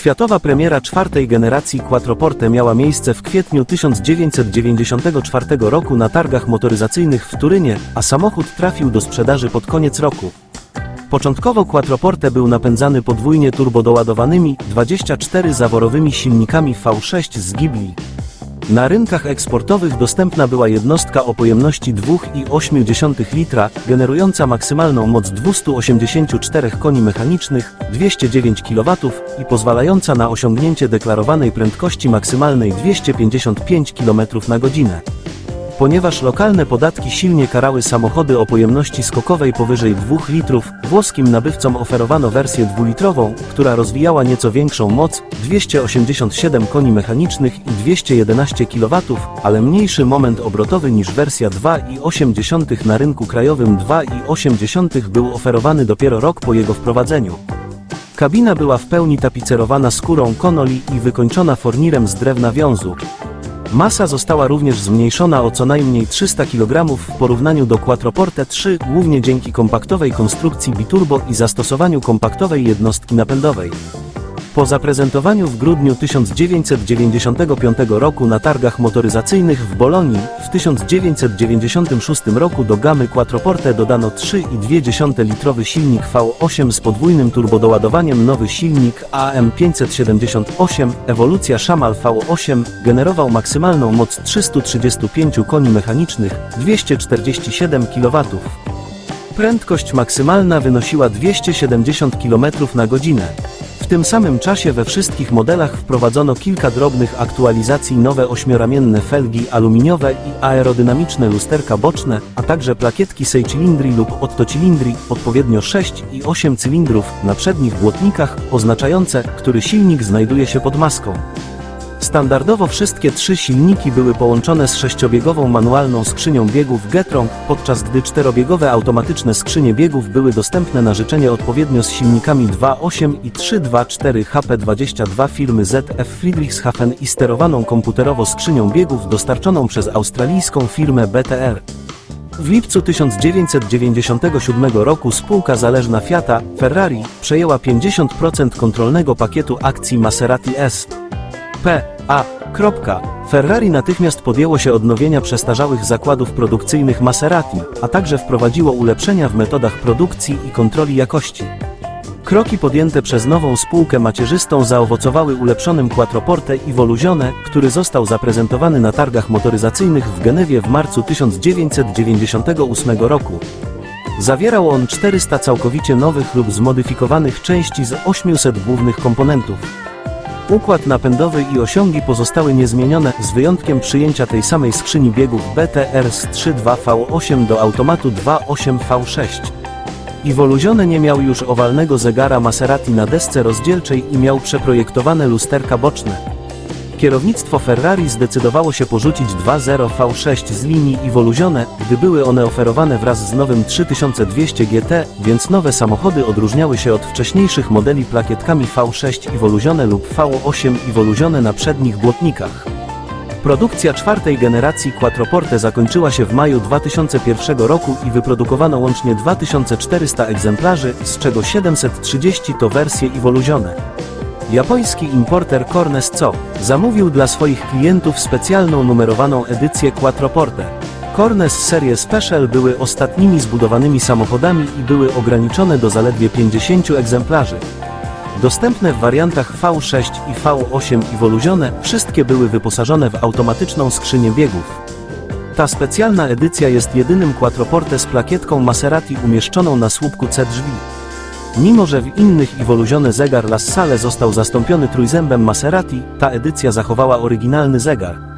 Światowa premiera czwartej generacji Quattroporte miała miejsce w kwietniu 1994 roku na targach motoryzacyjnych w Turynie, a samochód trafił do sprzedaży pod koniec roku. Początkowo Quattroporte był napędzany podwójnie turbodoładowanymi 24-zaworowymi silnikami V6 z Ghibli. Na rynkach eksportowych dostępna była jednostka o pojemności 2,8 litra, generująca maksymalną moc 284 koni mechanicznych, 209 kW i pozwalająca na osiągnięcie deklarowanej prędkości maksymalnej 255 km na godzinę. Ponieważ lokalne podatki silnie karały samochody o pojemności skokowej powyżej 2 litrów, włoskim nabywcom oferowano wersję dwulitrową, która rozwijała nieco większą moc, 287 koni mechanicznych i 211 kW, ale mniejszy moment obrotowy niż wersja 2,8 na rynku krajowym 2,8 był oferowany dopiero rok po jego wprowadzeniu. Kabina była w pełni tapicerowana skórą konoli i wykończona fornirem z drewna wiązu. Masa została również zmniejszona o co najmniej 300 kg w porównaniu do Quattroporte 3, głównie dzięki kompaktowej konstrukcji biturbo i zastosowaniu kompaktowej jednostki napędowej. Po zaprezentowaniu w grudniu 1995 roku na targach motoryzacyjnych w Bolonii, w 1996 roku do gamy Quattroporte dodano 3,2-litrowy silnik V8 z podwójnym turbodoładowaniem. Nowy silnik AM578, ewolucja Shamal V8, generował maksymalną moc 335 koni mechanicznych, 247 kW. Prędkość maksymalna wynosiła 270 km na godzinę. Tym samym czasie we wszystkich modelach wprowadzono kilka drobnych aktualizacji nowe ośmioramienne felgi aluminiowe i aerodynamiczne lusterka boczne, a także plakietki sejcylindri lub ottocylindri, odpowiednio 6 i 8 cylindrów, na przednich błotnikach, oznaczające, który silnik znajduje się pod maską. Standardowo wszystkie trzy silniki były połączone z sześciobiegową manualną skrzynią biegów Getrong, podczas gdy czterobiegowe automatyczne skrzynie biegów były dostępne na życzenie odpowiednio z silnikami 2.8 i 3.2.4 HP22 firmy ZF Friedrichshafen i sterowaną komputerowo skrzynią biegów dostarczoną przez australijską firmę BTR. W lipcu 1997 roku spółka zależna Fiata, Ferrari, przejęła 50% kontrolnego pakietu akcji Maserati S. P. A. Kropka. Ferrari natychmiast podjęło się odnowienia przestarzałych zakładów produkcyjnych Maserati, a także wprowadziło ulepszenia w metodach produkcji i kontroli jakości. Kroki podjęte przez nową spółkę macierzystą zaowocowały ulepszonym Quattroporte i Volusione, który został zaprezentowany na targach motoryzacyjnych w Genewie w marcu 1998 roku. Zawierał on 400 całkowicie nowych lub zmodyfikowanych części z 800 głównych komponentów. Układ napędowy i osiągi pozostały niezmienione, z wyjątkiem przyjęcia tej samej skrzyni biegów BTR z 3.2V8 do automatu 2.8V6. Iwoluzione nie miał już owalnego zegara Maserati na desce rozdzielczej i miał przeprojektowane lusterka boczne. Kierownictwo Ferrari zdecydowało się porzucić 2.0 V6 z linii Iwoluzione, gdy były one oferowane wraz z nowym 3200 GT, więc nowe samochody odróżniały się od wcześniejszych modeli plakietkami V6 Iwoluzione lub V8 Iwoluzione na przednich błotnikach. Produkcja czwartej generacji Quattroporte zakończyła się w maju 2001 roku i wyprodukowano łącznie 2400 egzemplarzy, z czego 730 to wersje Iwoluzione. Japoński importer Cornes Co. zamówił dla swoich klientów specjalną numerowaną edycję Quattroporte. Cornes serie Special były ostatnimi zbudowanymi samochodami i były ograniczone do zaledwie 50 egzemplarzy. Dostępne w wariantach V6 i V8 i woluzione, wszystkie były wyposażone w automatyczną skrzynię biegów. Ta specjalna edycja jest jedynym Quattroporte z plakietką Maserati umieszczoną na słupku C drzwi. Mimo, że w innych iwoluzione zegar La Salle został zastąpiony trójzębem Maserati, ta edycja zachowała oryginalny zegar.